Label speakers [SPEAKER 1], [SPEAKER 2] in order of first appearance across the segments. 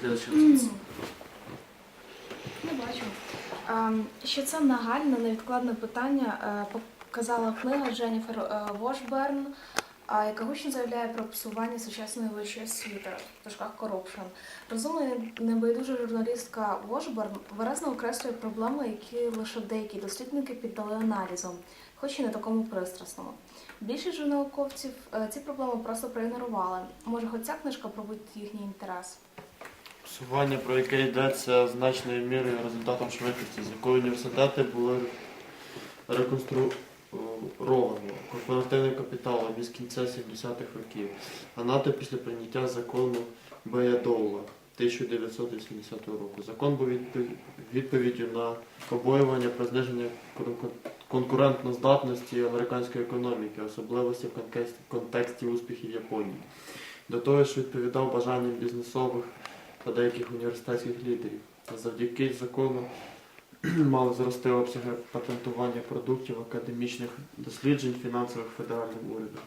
[SPEAKER 1] Следующий вопрос.
[SPEAKER 2] Не бачу. Що це нагальне, невідкладне питання, е, показала книга Дженніфер е, Вошберн, яка гучно заявляє про псування сучасної вищої освіти в дужках corruption. Розумна і небайдужа журналістка Вошберн виразно окреслює проблеми, які лише деякі дослідники піддали аналізу, хоч і не такому пристрасному. Більшість же науковців е, ці проблеми просто проігнорували. Може, хоч ця книжка пробудить їхній інтерес.
[SPEAKER 3] Псування, про яке йдеться значною мірою результатом швидкості, з якою університети були реконструйовані. Корпоративний капітал із кінця 70-х років, а НАТО після прийняття закону Беядоула 1980 року. Закон був відпов- відповіддю на побоювання про зниження конкурентноздатності американської економіки, особливості в контексті успіхів Японії. До того ж відповідав бажанням бізнесових та деяких університетських лідерів. Завдяки закону мали зрости обсяги патентування продуктів академічних досліджень фінансових федеральним урядом.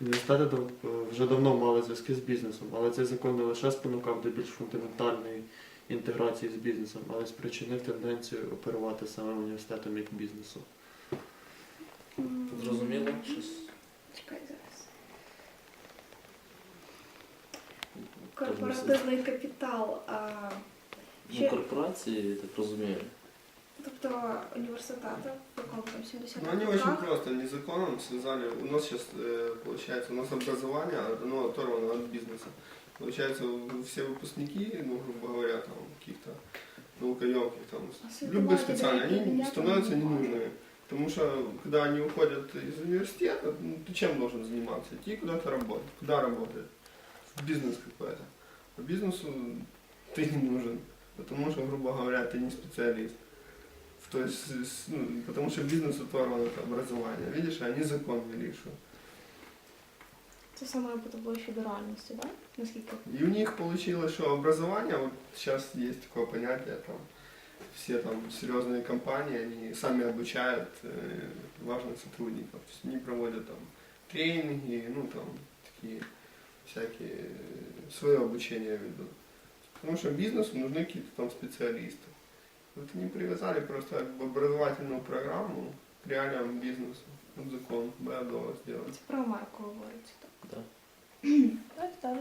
[SPEAKER 3] Університети е, вже давно мали зв'язки з бізнесом, але цей закон не лише спонукав до більш фундаментальної інтеграції з бізнесом, але й спричинив тенденцію оперувати самим університетом як бізнесом.
[SPEAKER 1] Зрозуміло? Щось?
[SPEAKER 2] Чекай зараз. Корпоративний капітал. А,
[SPEAKER 1] Ну, корпорації, так розумію.
[SPEAKER 2] тобто університети, в якому там 70
[SPEAKER 4] Ну, они очень просто незаконно связали. У нас сейчас, э, получается, у нас образование, оно оторвано от бизнеса. Получается, все выпускники, ну, грубо говоря, там, каких-то наукоемких, там, любых специальных, они становятся ненужными. Потому что, когда они уходят из университета, ну, ты чем должен заниматься? Идти куда-то работать. Куда работать? В бизнес какой-то. А бизнесу ты не нужен. Потому что, грубо говоря, ты не специалист. То есть, ну, потому что бизнес оторван от образования. Видишь, они закон ввели, что.
[SPEAKER 2] Це саме до реальності, так? Наскільки?
[SPEAKER 4] И у них получилось, что образование, вот сейчас есть такое понятие, там, все там серьезные компании, они сами обучают э, важных сотрудников. То есть они проводят там тренинги, ну там такие всякие э, свое обучение ведут. Потому что бизнесу нужны какие-то там специалисты. Вот они привязали просто в образовательную программу к реальному бизнесу. Вот закон Беадова сделать.
[SPEAKER 2] Це про Америку говорить. Так.
[SPEAKER 1] Да.
[SPEAKER 2] Давайте далі.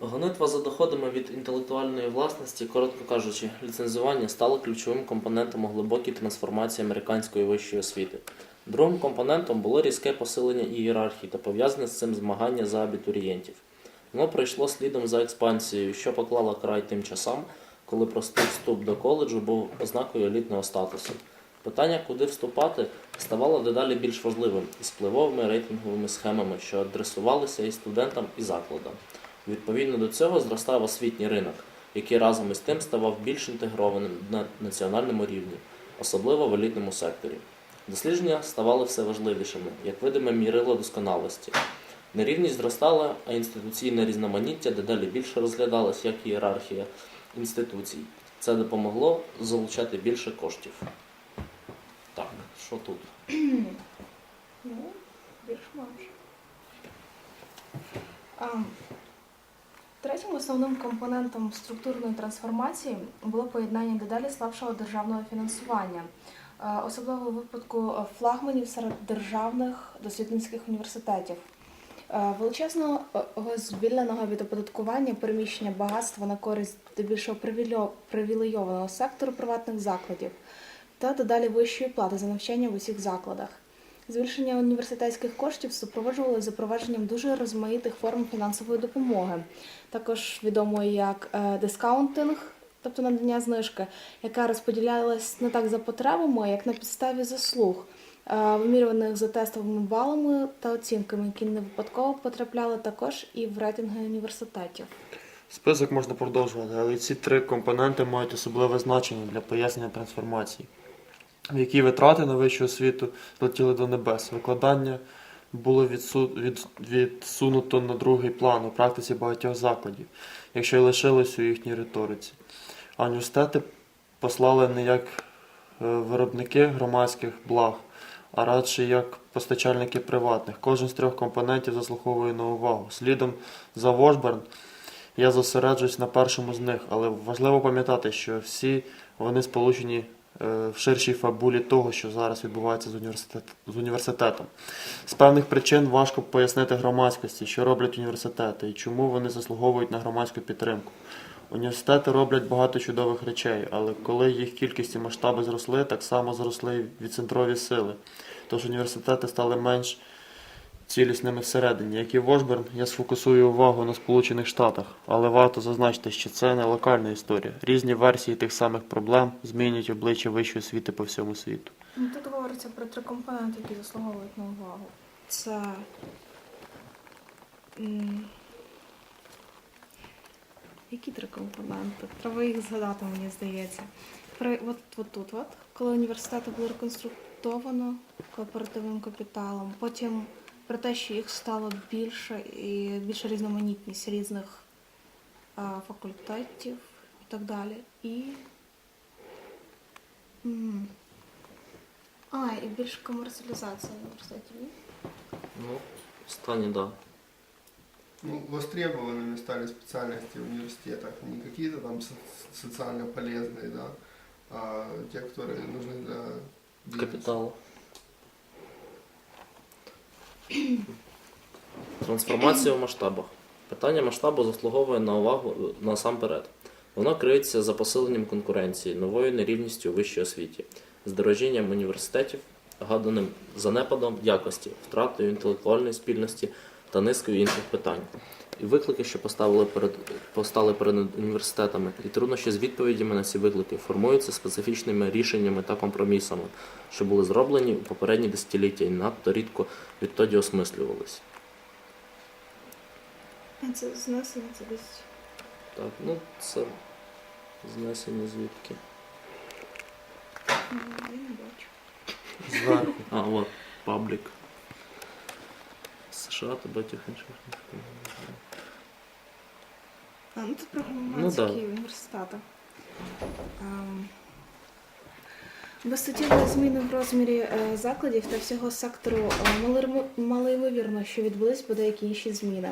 [SPEAKER 1] Гонитва за доходами від інтелектуальної власності, коротко кажучи, ліцензування стало ключовим компонентом у глибокій трансформації американської вищої освіти. Другим компонентом було різке посилення ієрархії та пов'язане з цим змагання за абітурієнтів. Воно пройшло слідом за експансією, що поклала край тим часам, коли простий вступ до коледжу був ознакою елітного статусу. Питання, куди вступати, ставало дедалі більш важливим із впливовими рейтинговими схемами, що адресувалися і студентам, і закладам. Відповідно до цього зростав освітній ринок, який разом із тим ставав більш інтегрованим на національному рівні, особливо в елітному секторі. Дослідження ставали все важливішими, як видиме мірило досконалості. Нерівність зростала, а інституційне різноманіття дедалі більше розглядалось як ієрархія інституцій. Це допомогло залучати більше коштів. Так, що тут?
[SPEAKER 2] Ну, більш-менш. Третім основним компонентом структурної трансформації було поєднання дедалі слабшого державного фінансування, особливо у випадку флагманів серед державних дослідницьких університетів. Е, Величезного е, звільненого від оподаткування переміщення багатства на користь здебільшого привілейованого сектору приватних закладів та дедалі вищої плати за навчання в усіх закладах. Збільшення університетських коштів супроводжували запровадженням дуже розмаїтих форм фінансової допомоги, також відомої як е, дискаунтинг, тобто надання знижки, яка розподілялась не так за потребами, як на підставі заслуг, е, вимірюваних за тестовими балами та оцінками, які не випадково потрапляли також і в рейтинги університетів.
[SPEAKER 3] Список можна продовжувати, але ці три компоненти мають особливе значення для пояснення трансформації, в якій витрати на вищу освіту злетіли до небес. Викладання було відсу- від- відсунуто на другий план у практиці багатьох закладів, якщо й лишилось у їхній риториці. А університети послали не як е, виробники громадських благ, а радше як постачальники приватних. Кожен з трьох компонентів заслуговує на увагу. Слідом за Вошберн Я зосереджусь на першому з них, але важливо пам'ятати, що всі вони сполучені е, в ширшій фабулі того, що зараз відбувається з, університет, з університетом. З певних причин важко пояснити громадськості, що роблять університети і чому вони заслуговують на громадську підтримку. Університети роблять багато чудових речей, але коли їх кількість і масштаби зросли, так само зросли і відцентрові сили. Тож університети стали менш цілісними всередині. Як і Вошберн, я сфокусую увагу на Сполучених Штатах, але варто зазначити, що це не локальна історія. Різні версії тих самих проблем змінюють обличчя вищої освіти по всьому світу.
[SPEAKER 2] Ну, Тут говориться про три компоненти, які заслуговують на увагу. Це які три компоненти? Треба їх згадати, мені здається. При, от, от тут, от, коли університети були реконструктовано кооперативним капіталом, потім про те, що їх стало більше і більша різноманітність різних а, факультетів і так далі. І. м, а, і більш комерціалізація університетів. ні?
[SPEAKER 1] Ну, останнє, да.
[SPEAKER 4] Ну, востребованными стали специальности в университетах. Не какие-то там со- социально полезные, да, а те, которые нужны для бизнеса.
[SPEAKER 1] Капіталу. Трансформація в масштабах. Питання масштабу заслуговує на увагу е, насамперед. Воно криється за посиленням конкуренції, новою нерівністю у вищій освіті, здорожінням університетів, гаданим занепадом якості, втратою інтелектуальної спільності та низкою інших питань. І виклики, що поставили перед, постали перед університетами, і труднощі з відповідями на ці виклики формуються специфічними рішеннями та компромісами, що були зроблені у попередні десятиліття і надто рідко відтоді осмислювалися.
[SPEAKER 2] А Це знесення, це десь.
[SPEAKER 1] Так, ну це знесення звідки.
[SPEAKER 2] Я не бачу.
[SPEAKER 3] Зверху.
[SPEAKER 1] А, от, паблік. США та багатьох інших.
[SPEAKER 2] А, ну це про
[SPEAKER 1] Ну,
[SPEAKER 2] громадські університети. Ем, зміни в розмірі е, закладів та всього сектору е, малоймовірно, що відбулись би деякі інші зміни.